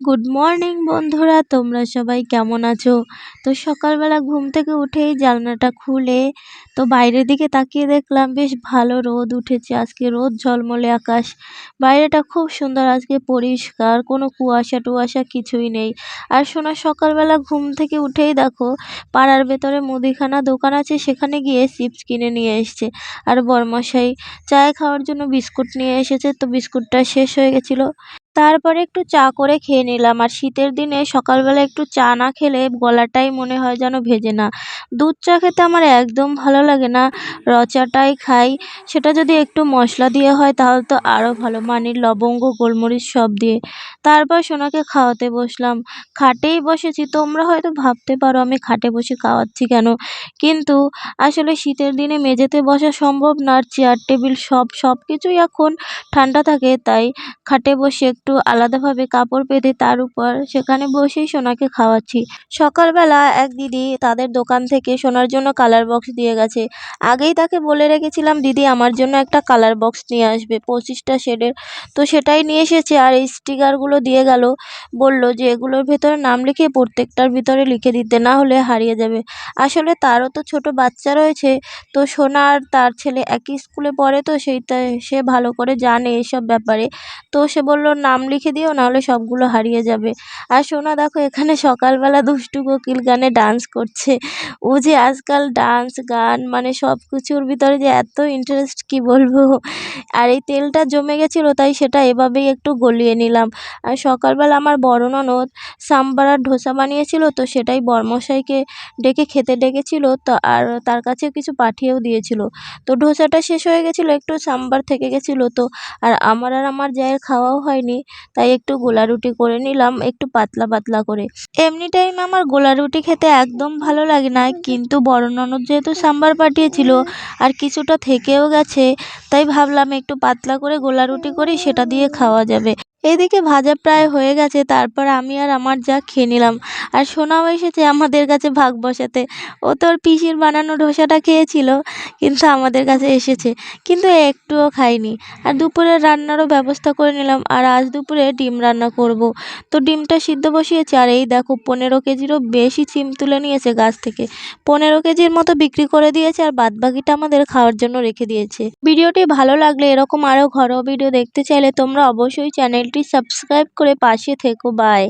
Good morning বন্ধুরা। তোমরা সবাই কেমন আছো? তো সকালবেলা ঘুম থেকে উঠেই জানলাটা খুলে তো বাইরের দিকে তাকিয়ে দেখলাম, বেশ ভালো রোদ উঠেছে। আজকে রোদ ঝলমলে আকাশ। বাইরেটা খুব সুন্দর, আজকে পরিষ্কার, কোনো কুয়াশা টুয়াশা কিছুই নেই। আর শোনা, সকালবেলা ঘুম থেকে উঠেই দেখো, পাড়ার ভেতরে মুদিখানা দোকান আছে, সেখানে গিয়ে চিপস কিনে নিয়ে এসছে। আর বরমশাই চায় খাওয়ার জন্য বিস্কুট নিয়ে এসেছে, তো বিস্কুটটা শেষ হয়ে গেছিল। তারপরে একটু চা করে খেয়ে নিলাম। আর শীতের দিনে সকালবেলা একটু চা না খেলে গলাটাই মনে হয় যেন ভেজে না। দুধ চা খেতে আমার একদম ভালো লাগে না। র চাটাই খাই। সেটা যদি একটু মশলা দিয়ে হয় তাহলে তো আরও ভালো। মানে লবঙ্গ, গোলমরিচ সব দিয়ে। তারপর সোনাকে খাওয়াতে বসলাম। খাটেই বসেছি। তোমরা হয়তো ভাবতে পারো আমি খাটে বসে খাওয়াচ্ছি কেন? কিন্তু আসলে শীতের দিনে মেঝেতে বসা সম্ভব না। আর চেয়ার টেবিল সব সব কিছুই এখন ঠান্ডা থাকে। তাই খাটে বসে একটু আলাদাভাবে কাপড় পেতে তার উপর সেখানে বসেই সোনাকে খাওয়াচ্ছি। সকালবেলা এক দিদি তাদের দোকান থেকে সোনার জন্য কালার বক্স দিয়ে গেছে। আগেই তাকে বলে রেখেছিলাম, দিদি, আমার জন্য একটা কালার বক্স নিয়ে আসবে, পঁচিশটা শেডের তো সেটাই নিয়ে এসেছে আর এই স্টিকারগুলো দিয়ে গেল। বলল যে এগুলোর ভেতরে নাম লিখে প্রত্যেকটার ভিতরে লিখে দিতে, না হলে হারিয়ে যাবে। আসলে তারও তো ছোট বাচ্চা রয়েছে, তো সোনা আর তার ছেলে একই স্কুলে পড়ে, তো সেইটা সে ভালো করে জানে এসব ব্যাপারে। তো সে বলল নাম লিখে দিও, নাহলে সবগুলো হারিয়ে যাবে। আর সোনা দেখো এখানে সকালবেলা দুষ্টু কোকিল গানে ডান্স করছে। ও যে আজকাল ডান্স গান মানে সব কিছুর ভিতরে যে এত ইন্টারেস্ট কি বলব? আর এই তেলটা জমে গেছিল, তাই সেটা এভাবেই একটু গলিয়ে নিলাম। আর সকালবেলা আমার বড় ননদ সাম্বার আর ধোসা বানিয়েছিল, তো সেটাই বরমশাইকে ডেকে খেতে ডেকেছিল, তো আর তার কাছে কিছু পাঠিয়েও দিয়েছিল। তো ধোসাটা শেষ হয়ে গেছিল, একটু সাম্বার থেকে গেছিল, তো আর আমার আর আমার জায়ের খাওয়াও হয়নি। তাই একটু গোলা রুটি করে নিলাম, একটু পাতলা পাতলা করে। এমনি টাইম আমার গোলা রুটি খেতে একদম ভালো লাগে না, কিন্তু বড় ননদ যেহেতু সাম্বার পাঠিয়েছিল আর কিছুটা থেকেও গেছে, তাই ভাবলাম একটু পাতলা করে গোলা রুটি করি, সেটা দিয়ে খাওয়া যাবে। এদিকে ভাজা প্রায় হয়ে গেছে, তারপর আমি আর আমার যা খেয়ে নিলাম। আর সোনাও এসেছে আমাদের কাছে ভাগ বসাতে। ও তোর পিসির বানানো ধোসাটা খেয়েছিল, কিন্তু আমাদের কাছে এসেছে, কিন্তু একটুও খাইনি আর দুপুরের রান্নারও ব্যবস্থা করে নিলাম, আর আজ দুপুরে ডিম রান্না করব। তো ডিমটা সিদ্ধ বসিয়েছে, আর এই দেখো পনেরো কেজিরও বেশি চিম তুলে নিয়েছে গাছ থেকে। পনেরো কেজির মতো বিক্রি করে দিয়েছে, আর বাদবাকিটা আমাদের খাওয়ার জন্য রেখে দিয়েছে। ভিডিওটি ভালো লাগলে এরকম আরও ঘরোয়া ভিডিও দেখতে চাইলে তোমরা অবশ্যই চ্যানেলটি সাবস্ক্রাইব করে পাশে থেকো বাই।